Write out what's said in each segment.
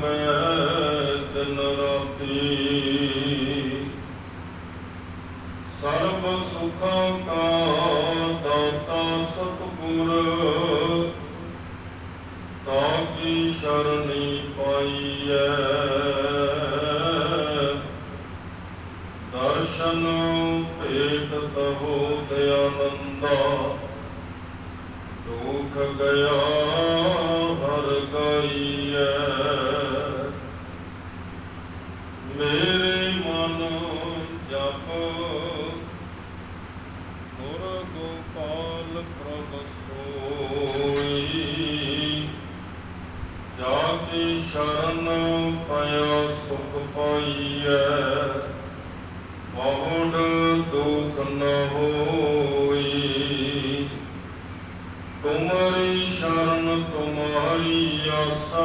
ਮੈਂ ਦਿਨ ਰਾਤੀ ਸਰਬ ਸੁਖਾਂ ਕਾ ਦਾਤਾ ਸਤਿਗੁਰ ਤਾ ਕੀ ਸ਼ਰਣੀ ਪਾਈਐ ਦਰਸ਼ਨ ਭੇਟ ਤਹੋ ਤੇ ਗਿਆ ਮੇਰੇ ਮਨ ਜਪ। ਗੁਰ ਗੋਪਾਲ ਪ੍ਰਭ ਸੋਈ। ਜਾ ਕੀ ਸ਼ਰਨ ਪਿਆ ਸੁਖ ਪਾਈਐ। ਮੋੜ ਦੁਖ ਨ ਹੋਈ। ਤੁਮਰੀ ਸ਼ਰਨ ਤੁਮਾਰੀ ਆਸਾ।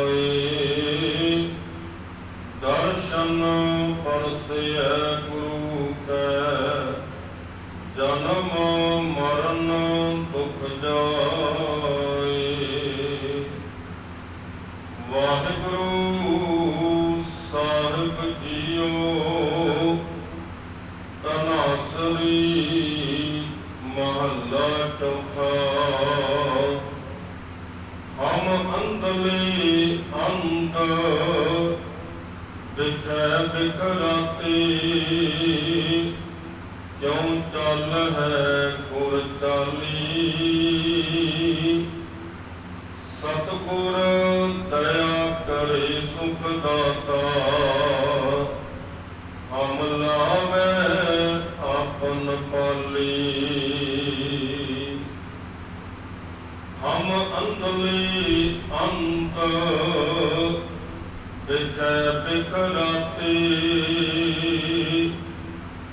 ਜਨਮ ਮਰਨ ਦੁਖ ਜਾਏ। ਵਾਹਿਗੁਰੂ ਸਾਹਿਬ ਜੀਓ, ਤਨਾਸਰੀ ਮਹੱਲਾ ਚੌਥਾ। ਹਮ ਅੰਦਲੇ ਅੰਤ ਦਿਖੈ ਦਿਖਰਾਤੀ ਕਿਉ ਹੈ ਗੁਰ ਚਾਲੀ। ਸਤਿਗੁਰ ਦਇਆ ਕਰੇ ਸੁਖ ਦਾਤਾ। ਹਮ ਲਾਵੇ ਆਪਨ ਪਾਲੀ। ਹਮ ਅੰਦਲੀ ਅੰਤ ਦਿਖੈ ਬਿਖਰਾਤੀ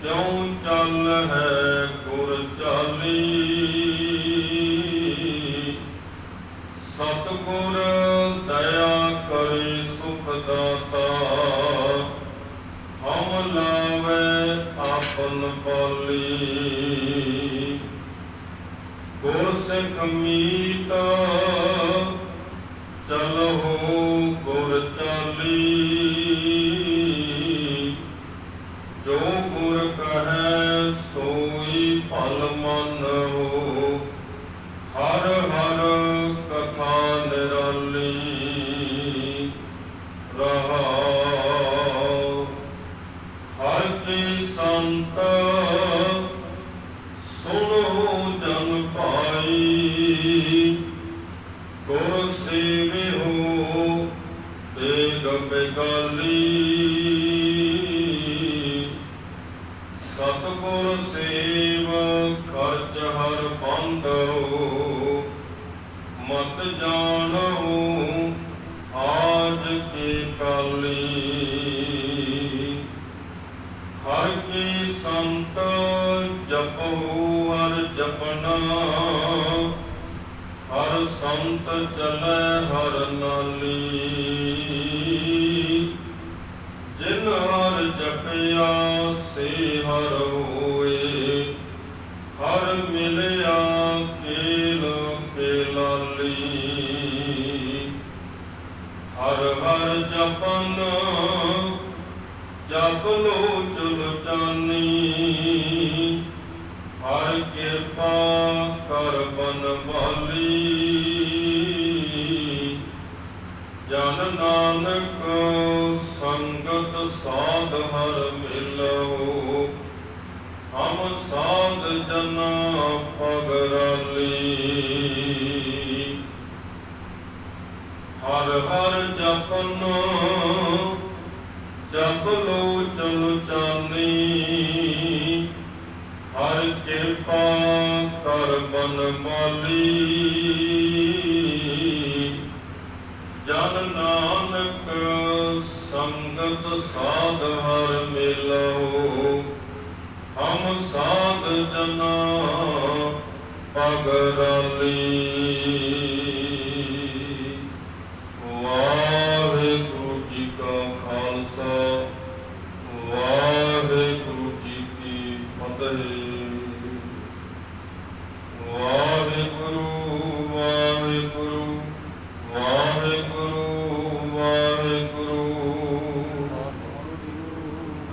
ਕਿਉ ਚੱਲ ਹੈ ਗੁਰ ਚਾਲੀ? ਸਤਿਗੁਰ ਦਇਆ ਕਰੇ ਸੁਖ ਦਾਤਾ। ਹਮ ਲਾਵੇ ਆਪਨ ਪਾਲੀ। ਗੁਰ ਸਿੱਖ ਮੀਤ ਸਤਿਗੁਰ ਸੇਵ ਖਰਚ ਹਰ ਬੰਦੋ ਮਤ ਜਾਣੋ ਆਜ ਕੀ ਕਾਲੀ। ਹਰ ਕੀ ਸੰਤ ਜਪੋ, ਹਰ ਜਪਨਾ, ਹਰ ਸੰਤ ਚਲੈ ਹਰ ਨਾਲੀ। ਜਿਨ ਹਰ ਜਪਿਆ ਹਰ ਮਿਲਿਆ ਕੇਲ ਕੇ ਲਾਲੀ ਹਰ ਹਰ ਜਪਨ, ਜਪ ਲੋ ਚਲ ਚਾਨੀ ਹਰ ਕਿਰਪਾ ਕਰ ਬਨ ਵਾਲੀ। ਜਨ ਨਾਨਕ ਸੰਗਤ ਸਾਧ ਹਰ ਮਿਲੋ। ਸਾਧ ਜਨ ਪਗਰਾਲੀ। ਹਰ ਹਰ ਜਪਨ, ਜਪ ਲੋ ਚਲ ਚਾਨੀ ਹਰ ਕਿਰਪਾ ਕਰ ਬਨ ਮਾਲੀ। ਜਨ ਨਾਨਕ ਸੰਗਤ ਸਾਧ ਹਰ ਮਿਲੋ ਹਮ ਸਾਧ ਜਨਾ ਪਗ ਰਲੀ